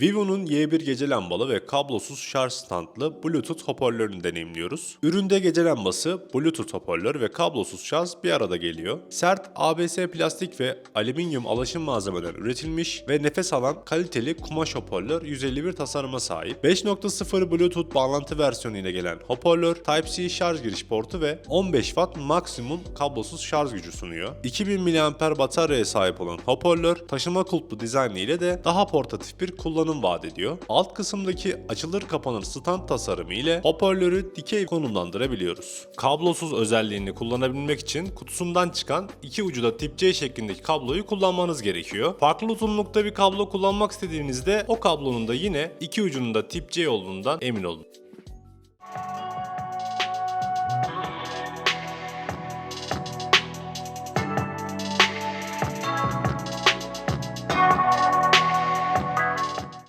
Vivo'nun Y1 gece lambalı ve kablosuz şarj standlı Bluetooth hoparlörünü deneyimliyoruz. Üründe gece lambası, Bluetooth hoparlör ve kablosuz şarj bir arada geliyor. Sert ABS plastik ve alüminyum alaşım malzemeden üretilmiş ve nefes alan kaliteli kumaş hoparlör 151 tasarıma sahip. 5.0 Bluetooth bağlantı versiyonu ile gelen hoparlör Type-C şarj giriş portu ve 15 Watt maksimum kablosuz şarj gücü sunuyor. 2000 mAh bataryaya sahip olan hoparlör taşıma kulplu dizaynı ile de daha portatif bir kullanım vaat ediyor. Alt kısımdaki açılır kapanır stand tasarımı ile hoparlörü dikey konumlandırabiliyoruz. Kablosuz özelliğini kullanabilmek için kutusundan çıkan iki ucu da tip C şeklindeki kabloyu kullanmanız gerekiyor. Farklı uzunlukta bir kablo kullanmak istediğinizde o kablonun da yine iki ucunun da tip C olduğundan emin olun.